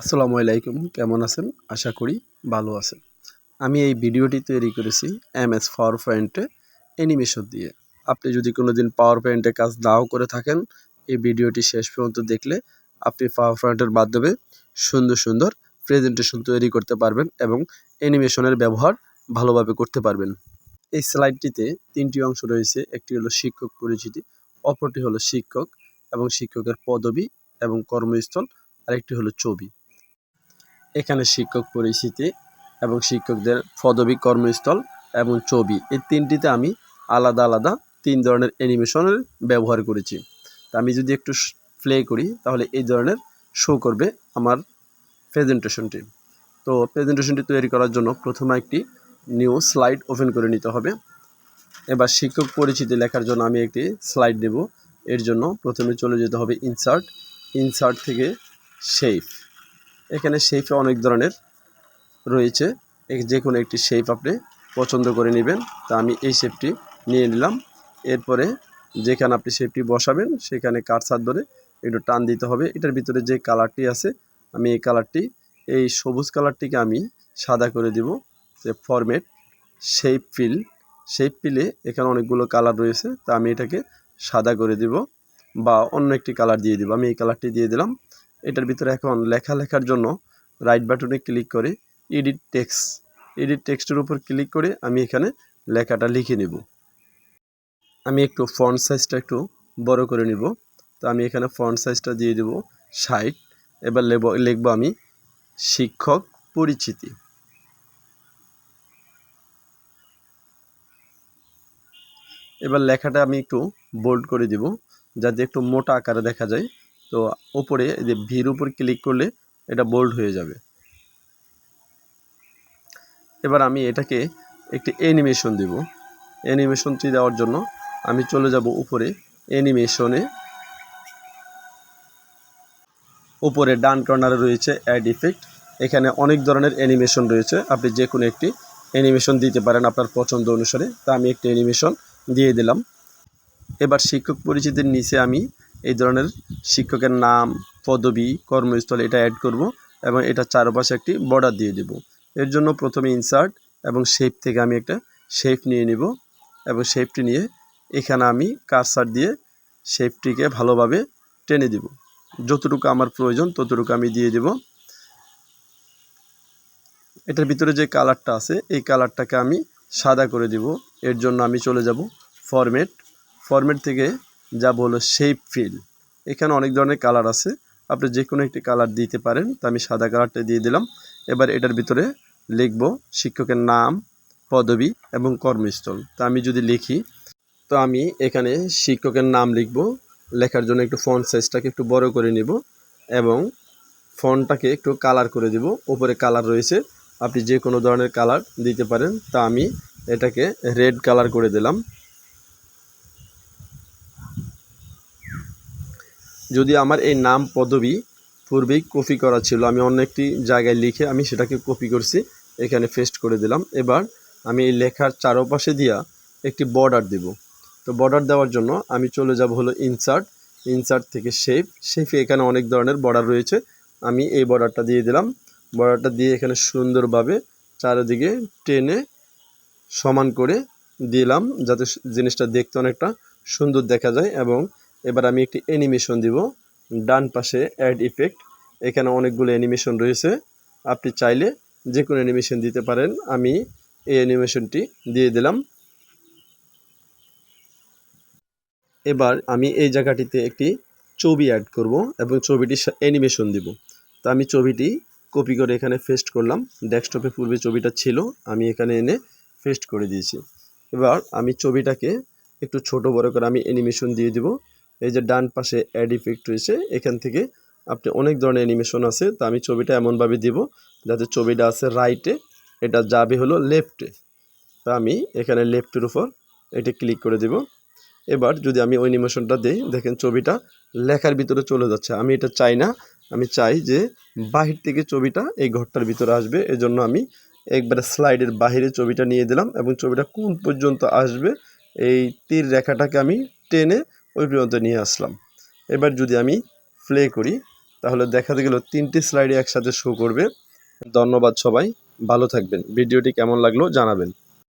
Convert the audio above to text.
আসসালামু আলাইকুম, কেমন আছেন? আশা করি ভালো আছেন। আমি এই ভিডিওটি তৈরি করেছি এম এস পাওয়ার পয়েন্টে অ্যানিমেশন দিয়ে। আপনি যদি কোনো দিন পাওয়ার পয়েন্টে কাজ নাও করে থাকেন, এই ভিডিওটি শেষ পর্যন্ত দেখলে আপনি পাওয়ার পয়েন্টের মাধ্যমে সুন্দর সুন্দর প্রেজেন্টেশন তৈরি করতে পারবেন এবং অ্যানিমেশনের ব্যবহার ভালোভাবে করতে পারবেন। এই স্লাইডটিতে তিনটি অংশ রয়েছে, একটি হলো শিক্ষক পরিচিতি, অপরটি হলো শিক্ষক এবং শিক্ষকের পদবি এবং কর্মস্থল, আরেকটি হলো ছবি। এখানে শিক্ষক পরিচিতি এবং শিক্ষকদের পদবী কর্মস্থল এবং ছবি। এই তিনটিতে আমি আলাদা আলাদা তিন ধরনের অ্যানিমেশনের ব্যবহার করেছি। তা আমি যদি একটু প্লে করি, তাহলে এই ধরনের শো করবে আমার প্রেজেন্টেশনটি তো প্রেজেন্টেশনটি তৈরি করার জন্য প্রথমে একটি নিউ স্লাইড ওপেন করে নিতে হবে। এবার শিক্ষক পরিচিতি লেখার জন্য আমি একটি স্লাইড দেব। এর জন্য প্রথমে চলে যেতে হবে ইনসার্ট ইনসার্ট থেকে শেপ এখানে শেপে অনেক ধরনের রয়েছে। যে কোনো একটি শেপ আপনি পছন্দ করে নেবেন। তা আমি এই শেপটি নিয়ে নিলাম। এরপরে যেখানে আপনি শেপটি বসাবেন, সেখানে কারসার ধরে একটু টান দিতে হবে। এটার ভিতরে যে কালারটি আছে, আমি এই কালারটি এই সবুজ কালারটিকে আমি সাদা করে দিব। যে ফরম্যাট শেপ ফিল শেপ ফিলে এখানে অনেকগুলো কালার রয়েছে। তা আমি এটাকে সাদা করে দিব বা অন্য একটি কালার দিয়ে দিব। আমি এই কালারটি দিয়ে দিলাম। এটার ভিতরে এখন লেখা লেখার জন্য রাইট বাটনে ক্লিক করে এডিট টেক্সট এডিট টেক্সটের উপর ক্লিক করে আমি এখানে লেখাটা লিখে নেব। আমি একটু ফন্ট সাইজটা একটু বড় করে নিব। তো আমি এখানে ফন্ট সাইজটা দিয়ে দেব ষাট। এবার লেব, লিখব আমি শিক্ষক পরিচিতি। এবার লেখাটা আমি একটু বোল্ড করে দিব যাতে একটু মোটা আকারে দেখা যায়। তো ওপরে যে ভির উপর ক্লিক করলে এটা বোল্ড হয়ে যাবে। এবার আমি এটাকে একটি অ্যানিমেশন দিব। অ্যানিমেশনটি দেওয়ার জন্য আমি চলে যাব উপরে অ্যানিমেশনে উপরে ডান কর্নারে রয়েছে অ্যাড ইফেক্ট এখানে অনেক ধরনের অ্যানিমেশন রয়েছে। আপনি যে কোনো একটি অ্যানিমেশন দিতে পারেন আপনার পছন্দ অনুসারে। তা আমি একটি অ্যানিমেশন দিয়ে দিলাম। এবার শিক্ষক পরিচিতির নিচে আমি এই ধরনের শিক্ষকের নাম, পদবি, কর্মস্থল এটা অ্যাড করব এবং এটা চারপাশে একটি বর্ডার দিয়ে দেব। এর জন্য প্রথমে ইনসার্ট এবং শেপ থেকে আমি একটা শেপ নিয়ে নিব এবং শেপটি নিয়ে এখানে আমি কারসার দিয়ে শেপটিকে ভালোভাবে টেনে দিব। যতটুকু আমার প্রয়োজন ততটুকু আমি দিয়ে দেব। এটার ভিতরে যে কালারটা আছে, এই কালারটাকে আমি সাদা করে দিব। এর জন্য আমি চলে যাব ফরম্যাট ফরম্যাট থেকে যাব হলো শেপ ফিল এখানে অনেক ধরনের কালার আছে। আপনি যে কোনো একটি কালার দিতে পারেন। তো আমি সাদা কালারটা দিয়ে দিলাম। এবার এটার ভিতরে লিখব শিক্ষকের নাম, পদবি এবং কর্মস্থল। তা আমি যদি লিখি, তো আমি এখানে শিক্ষকের নাম লিখব। লেখার জন্য একটু ফন্ট সাইজটাকে একটু বড় করে নিব এবং ফন্টটাকে একটু কালার করে দিব। উপরে কালার রয়েছে। আপনি যে কোনো ধরনের কালার দিতে পারেন। তা আমি এটাকে রেড কালার করে দিলাম। যদি আমার এই নাম পদবি পূর্বেই কপি করা ছিল, আমি অন্য একটি জায়গায় লিখে আমি সেটাকে কপি করছি, এখানে পেস্ট করে দিলাম। এবার আমি এই লেখার চারোপাশে দিয়া একটি বর্ডার দেব। তো বর্ডার দেওয়ার জন্য আমি চলে যাব হলো ইনসার্ট ইনসার্ট থেকে শেপ শেপে এখানে অনেক ধরনের বর্ডার রয়েছে। আমি এই বর্ডারটা দিয়ে দিলাম। বর্ডারটা দিয়ে এখানে সুন্দরভাবে চারিদিকে টেনে সমান করে দিলাম, যাতে জিনিসটা দেখতে অনেকটা সুন্দর দেখা যায় এবং এবার আমি একটি অ্যানিমেশন দিব। ডান পাশে অ্যাড ইফেক্ট এখানে অনেকগুলো অ্যানিমেশন রয়েছে। আপনি চাইলে যে কোনো অ্যানিমেশন দিতে পারেন। আমি এই অ্যানিমেশনটি দিয়ে দিলাম। এবার আমি এই জায়গাটিতে একটি ছবি অ্যাড করব এবং ছবিটির অ্যানিমেশন দিব। তো আমি ছবিটি কপি করে এখানে ফেস্ট করলাম। ডেস্কটপে পূর্বে ছবিটা ছিল, আমি এখানে এনে ফেস্ট করে দিয়েছি। এবার আমি ছবিটাকে একটু ছোট বড় করে আমি অ্যানিমেশন দিয়ে দিব। এই যে ডান পাশে অ্যাড ইফেক্ট রয়েছে, এখান থেকে আপনি অনেক ধরনের অ্যানিমেশন আছে, তা আমি ছবিটা এমনভাবে দিব যাতে ছবিটা আছে রাইটে এটা যাবে হলো লেফটে তা আমি এখানে লেফটের উপর এটা ক্লিক করে দিব। এবার যদি আমি ওই অ্যানিমেশনটা দিই, দেখেন ছবিটা লেখার ভিতরে চলে যাচ্ছে। আমি এটা চাই না, আমি চাই যে বাহির থেকে ছবিটা এই ঘরটার ভিতরে আসবে। এজন্য আমি একবারে স্লাইডের বাহিরে ছবিটা নিয়ে দিলাম এবং ছবিটা কোন পর্যন্ত আসবে, এই তীর রেখাটাকে আমি টেনে ওই পর্যন্ত নিয়ে আসলাম। এবার যদি আমি প্লে করি, তাহলে দেখা গেল তিনটি স্লাইডে একসাথে শো করবে। ধন্যবাদ সবাই, ভালো থাকবেন। ভিডিওটি কেমন লাগল জানাবেন।